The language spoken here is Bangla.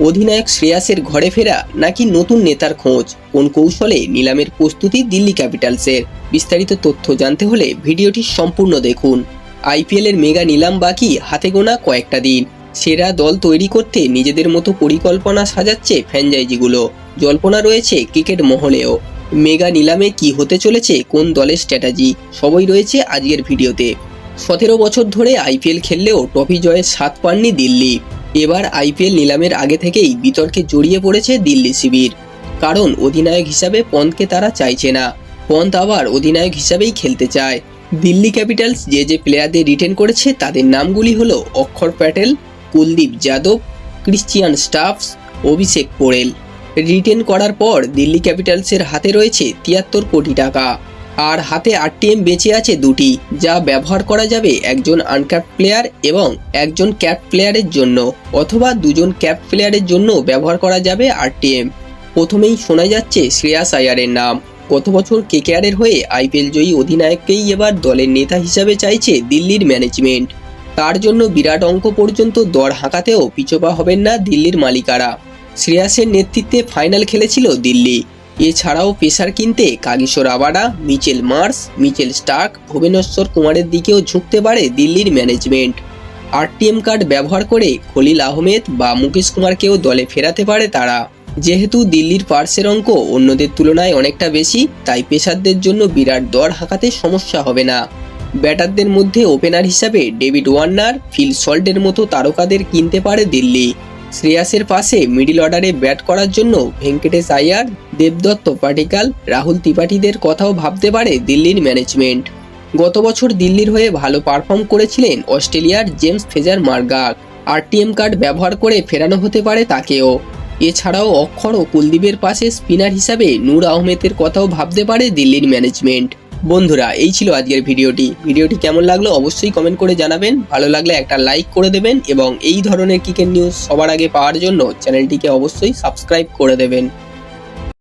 অধিনায়ক শ্রেয়াসের ঘরে ফেরা নাকি নতুন নেতার খোঁজ? কোন কৌশলে নিলামের প্রস্তুতি দিল্লি ক্যাপিটালসের? বিস্তারিত তথ্য জানতে হলে ভিডিওটি সম্পূর্ণ দেখুন। আইপিএল এর মেগা নিলাম বাকি হাতে গোনা কয়েকটা দিন। সেরা দল তৈরি করতে নিজেদের মতো পরিকল্পনা সাজাচ্ছে ফ্র্যাঞ্চাইজিগুলো। জল্পনা রয়েছে ক্রিকেট মহলেও। মেগা নিলামে কি হতে চলেছে, কোন দলের স্ট্র্যাটাজি? সবই রয়েছে আজকের ভিডিওতে। সতেরো বছর ধরে আইপিএল খেললেও ট্রফি জয়ের স্বাদ পাননি দিল্লি। এবার আইপিএল নিলামের আগে থেকেই বিতর্কে জড়িয়ে পড়েছে দিল্লি শিবির। কারণ অধিনায়ক হিসাবে পন্তকে তারা চাইছে না। পন্ত আবার অধিনায়ক হিসাবেই খেলতে চায়। দিল্লি ক্যাপিটালস যে যে প্লেয়ারদের রিটেন করেছে তাদের নামগুলি হলো Axar Patel, Kuldeep Yadav, Christian Stubbs, Abhishek Porel retain করার পর দিল্লি ক্যাপিটালসের হাতে রয়েছে তিয়াত্তর কোটি টাকা। আর হাতে আরটিএম বেঁচে আছে দুটি, যা ব্যবহার করা যাবে একজন আনক্যাপ প্লেয়ার এবং একজন ক্যাপ প্লেয়ারের জন্য, অথবা দুজন ক্যাপ প্লেয়ারের জন্য ব্যবহার করা যাবে আরটিএম। প্রথমেই শোনা যাচ্ছে শ্রেয়াস আয়ারের নাম। গত বছর কেকেআরের হয়ে আইপিএল জয়ী অধিনায়ককেই এবার দলের নেতা হিসাবে চাইছে দিল্লির ম্যানেজমেন্ট। তার জন্য বিরাট অঙ্ক পর্যন্ত দর হাঁকাতেও পিছপা হবেন না দিল্লির মালিকারা। শ্রেয়াসের নেতৃত্বে ফাইনাল খেলেছিল দিল্লি। এছাড়াও পেসার কিনতে কাগিসোর আবাডা, Mitchell Marsh, Mitchell Starc, Bhuvneshwar কুমারের দিকেও ঝুঁকতে পারে দিল্লির ম্যানেজমেন্ট। আরটিএম কার্ড ব্যবহার করে খলিল আহমেদ বা মুকেশ কুমারকেও দলে ফেরাতে পারে তারা। যেহেতু দিল্লির পার্সের অঙ্ক অন্যদের তুলনায় অনেকটা বেশি, তাই পেশারদের জন্য বিরাট দর হাঁকাতে সমস্যা হবে না। ব্যাটারদের মধ্যে ওপেনার হিসাবে ডেভিড ওয়ার্নার, ফিল সল্টের মতো তারকাদের কিনতে পারে দিল্লি। শ্রেয়াসের পাশে মিডিল অর্ডারে ব্যাট করার জন্য ভেঙ্কটেশ আয়ার, দেবদত্ত পাটিকাল, রাহুল ত্রিপাঠীদের কথাও ভাবতে পারে দিল্লির ম্যানেজমেন্ট। গত বছর দিল্লির হয়ে ভালো পারফর্ম করেছিলেন অস্ট্রেলিয়ার James Fraser McGurk. RTM card ব্যবহার করে ফেরানো হতে পারে তাকেও। এছাড়াও অক্ষর ও কুলদীপের পাশে স্পিনার হিসাবে নূর আহমেদের কথাও ভাবতে পারে দিল্লির ম্যানেজমেন্ট। বন্ধুরা, এই ছিল আজকের ভিডিওটি। ভিডিওটি কেমন লাগল অবশ্যই কমেন্ট করে জানাবেন। ভালো লাগলে একটা লাইক করে দেবেন এবং এই ধরনের ক্রিকেট নিউজ সবার আগে পাওয়ার জন্য চ্যানেলটিকে অবশ্যই সাবস্ক্রাইব করে দেবেন।